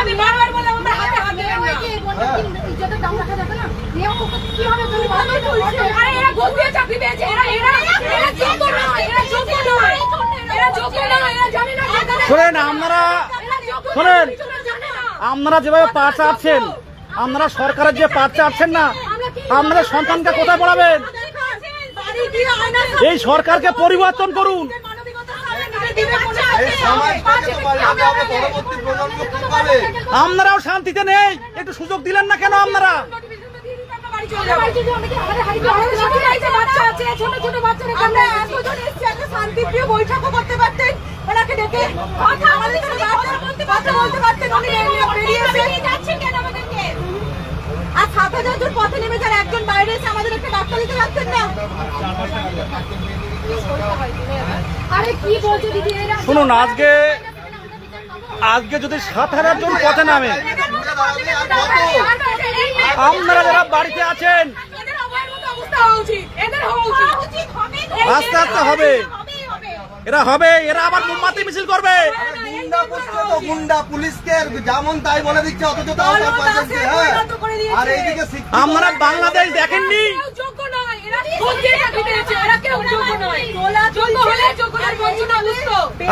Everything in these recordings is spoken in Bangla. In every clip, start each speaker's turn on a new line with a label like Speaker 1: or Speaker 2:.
Speaker 1: আমি বারবার বললাম আমার হাতে হাত দেবেন না আরে এরা ঘুষ দিয়ে চাকরি পেয়েছে এরা এরা এরা যোগ্য নয় এরা যোগ্য নয় এরা যোগ্য নয়। এরা জানে না
Speaker 2: শোনেন আপনারা শোনেন। যেভাবে পা চাচ্ছেন আপনারা সরকারের যে পা চাচ্ছেন না আপনাদের সন্তানকে কোথায় পড়াবেন? এই সরকারকে পরিবর্তন করুন। আপনারাও শান্তিতে নেই একটু সুযোগ দিলেন না কেন আপনারা
Speaker 1: বাচ্চা আছে ছোট ছোট বাচ্চারা আমরা এতজন এসেছি একটা শান্তিপ্রিয় বৈঠকও করতে পারতেন ওনাকে ডেকে কথা আমাদের বলতে পারতেন উনি বেরিয়ে যাচ্ছেন কেন আমাদেরকে আর সাত হাজার জন পথে নেমে যারা একজন বাইরে এসে আমাদের একটা ডাক্তার দিতে যাচ্ছেন না আরে কি বলছো দিদি এরা
Speaker 2: শুনুন আজকে আজকে যদি সাত হাজার জন পথে নামে আপনারা যারা বাড়িতে আছেন
Speaker 1: এদের অবহের মতো অবস্থা হওয়া উচিত। এদের হওয়া উচিত।
Speaker 2: আস্তে আস্তে হবে। এরা হবে এরা আবার মোমবাতি মিছিল করবে।
Speaker 3: দিচ্ছে, হ্যাঁ। আর এইদিকে শিক্ষিত
Speaker 2: বাংলাদেশ দেখেননি?
Speaker 1: যোগ্য নয় এরা ভোট দিয়ে এরা কেউ যোগ্য নয়। যোগ্য হলে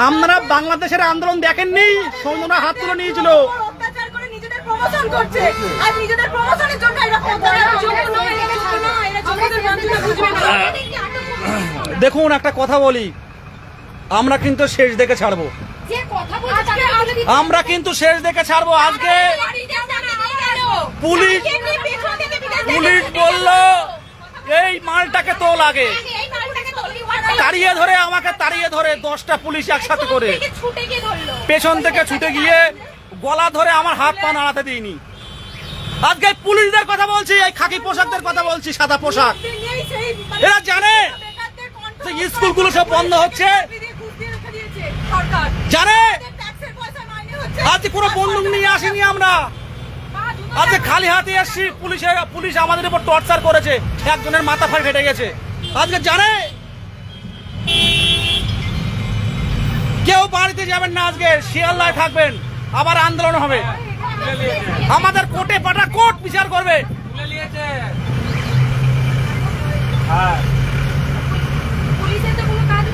Speaker 2: আপনারা বাংলাদেশের আন্দোলন দেখেননি সৌন্দরা হাত তুলে নিয়েছিল। দেখুন একটা কথা বলি। আমরা কিন্তু শেষ দেখে ছাড়বো। আমরা কিন্তু শেষ দেখে ছাড়বো। আজকে পুলিশ পুলিশ বলল এই মালটাকে তো লাগে তাড়িয়ে ধরে আমাকে তাড়িয়ে ধরে দশটা পুলিশ একসাথে করে। পেছন থেকে ছুটে গিয়ে গলা ধরে আমার হাত পা নাড়াতে দিইনি। আজকে পুলিশদের কথা বলছি এই খাকি পোশাকদের কথা বলছি সাদা পোশাক। এরা জানে স্কুলগুলো সব বন্ধ হচ্ছে। জানে? আজকে কোনো বন্দুক নিয়ে আসিনি আমরা। আজকে খালি হাতে এসছি পুলিশে পুলিশ আমাদের উপর টর্চার করেছে। একজনের মাথা ফাড় ফেটে গেছে। আজকে জানে? কেউ বাড়িতে যাবেন না আজকে, শিয়ালদায় থাকবেন, আবার আন্দোলন হবে। আমাদের কোর্টে পাটা কোর্ট বিচার করবে।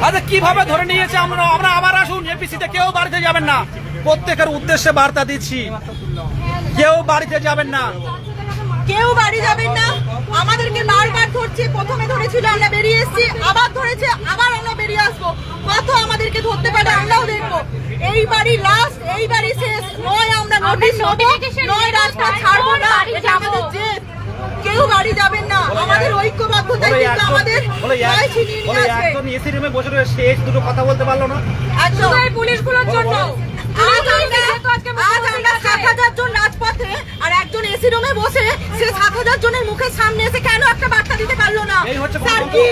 Speaker 2: আচ্ছা কীভাবে ধরে নিয়েছে আমরা? আমরা আবার আসুন, এপিসিতে কেউ বাড়িতে যাবেন না। প্রত্যেকের উদ্দেশ্যে বার্তা দিচ্ছি। কেউ বাড়িতে যাবেন না।
Speaker 1: কেউ বাড়ি যাবেন না। আমাদেরকে বারবার ধরছে প্রথমে ধরেছিল আমরা বেরিয়ে এসেছি আবার ধরেছে আবার আমরা বেরিয়ে আসব। কত আমাদেরকে ধরতে পারে আমরাও দেখব। এইবারই লাস্ট এইবারই শেষ। নয় আমরা নোটিশ নেব নয় রাস্তা ছাড়বো না। এটা আমাদের জেদ। কেউ বাড়ি যাবেন না। আমাদের ঐক্যবদ্ধতাই কিন্তু আমাদের ভয় ছিনিয়ে নিয়ে আসবে
Speaker 2: একজন এসি রুমে বসে রয়ে শেষ দুটো কথা বলতে পারল না।
Speaker 1: একদম। পুলিশগুলোর জন্য? আজ আমরা আজ আমরা সাত হাজার জন এসি রুমে বসে সে সাত হাজার জনের মুখের সামনে এসে কেন একটা বার্তা দিতে পারল না?
Speaker 2: এই হচ্ছে
Speaker 1: স্যার
Speaker 2: গণতন্ত্র।
Speaker 1: কি?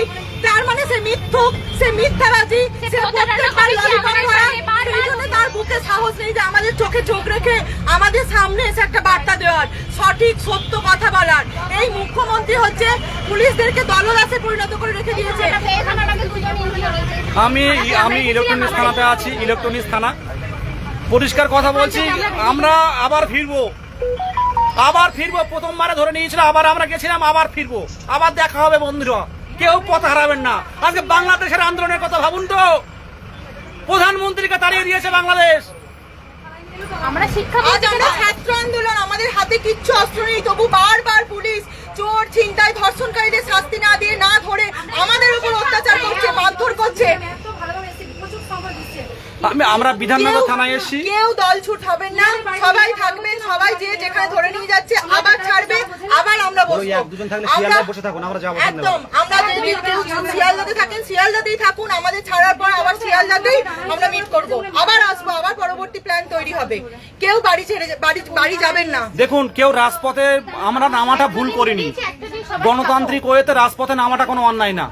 Speaker 1: তার মানে সে মিথ্যুক সে মিথ্যাবাজি সে প্রত্যেকবার ললিপপ ধরা সেই জন্য তার বুকে সাহস নেই যে আমাদের চোখে চোখ রেখে আমাদের সামনে এসে একটা বার্তা দেওয়ার সঠিক সত্য কথা বলার। এই মুখ্যমন্ত্রী হচ্ছে পুলিশদেরকে দলদাসে পরিণত করে রেখে দিয়েছে।
Speaker 2: আমি আমি ইলেকট্রনিক্স থানাতে আছি ইলেকট্রনিক্স থানা। পরিষ্কার কথা বলছি আমরা আবার ফিরবো। আবার ফিরবো প্রথমবারে ধরে নিয়েছিল আবার আমরা গেছিলাম আবার ফিরবো। আবার দেখা হবে বন্ধুরা। কেউ পথ হারাবেন না। আজকে বাংলাদেশের আন্দোলনের কথা ভাবুন তো। প্রধানমন্ত্রীকে তাড়িয়ে দিয়েছে বাংলাদেশ।
Speaker 1: আমরা শিক্ষা ছাত্র আন্দোলন আমাদের হাতে কিচ্ছু অস্ত্র নেই তবু বারবার পুলিশ চোর ছিনতাই ধর্ষণকারীদের শাস্তি না দিয়ে না ধরে আমাদের উপর অত্যাচার করছে মারধর করছে।
Speaker 2: আমি আমরা বিধাননগর থানায় এসেছি।
Speaker 1: কেউ দল ছুট হবেন না। সবাই থাকবেন সবাই যে যেখানে ধরে নিয়ে যাচ্ছে আবার ছাড়বে আবার আমরা
Speaker 2: ওই
Speaker 1: বসবো।
Speaker 2: এক দুজন থাকলে শিয়ালদায় বসে থাকুন আমরা যাব
Speaker 1: একদম আমরা যদি কেউ শিয়ালদাতে থাকেন শিয়ালদাতেই থাকুন আমাদের ছাড়ার পর আবার শিয়ালদাতেই আমরা মিট করব। আবার আসব আবার পরবর্তী প্ল্যান তৈরি হবে। কেউ বাড়ি ছেড়ে বাড়ি বাড়ি যাবেন না।
Speaker 2: দেখুন কেউ রাজপথে আমরা নামাটা ভুল করিনি। গণতান্ত্রিক ওয়েতে রাজপথে নামাটা কোনো অন্যায় না।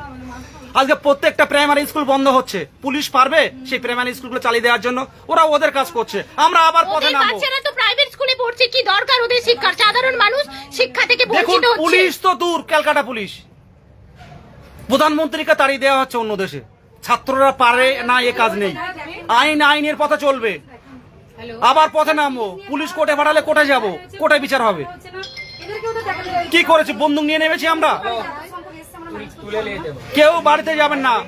Speaker 2: আজকে প্রত্যেকটা প্রাইমারি স্কুল বন্ধ হচ্ছে। পুলিশ পারবে সেই প্রাইমারি স্কুলগুলো চালিয়ে দেওয়ার জন্য। ওরা ওদের কাজ করছে। আমরা আবার পথে নামবো।
Speaker 4: তো প্রাইভেট স্কুলে পড়ছে কি দরকার ওদের সাধারণ মানুষ শিক্ষা থেকে বঞ্চিত হচ্ছে।
Speaker 2: পুলিশ তো দূর ক্যালকাটা পুলিশ। প্রধানমন্ত্রীকে তাড়িয়ে দেওয়া হচ্ছে অন্য দেশে। ছাত্ররা পারে না এ কাজ নেই। আইন আইনের পথে চলবে। আবার পথে নামবো। পুলিশ কোর্টে পাঠালে কোর্টে যাব। কোর্টে বিচার হবে। কি করেছি? বন্দুক নিয়ে নেমেছি আমরা? কেউ বাড়িতে যাবেন না।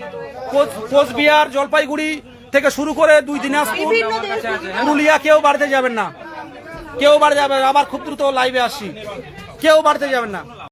Speaker 2: কোচ- কোচবিহার জলপাইগুড়ি থেকে শুরু করে দুই দিনাজপুর পুরুলিয়া কেউ বাড়িতে যাবেন না। কেউ বাড়ি যাবে আবার খুব দ্রুত লাইভে আসি কেউ বাড়িতে যাবেন না।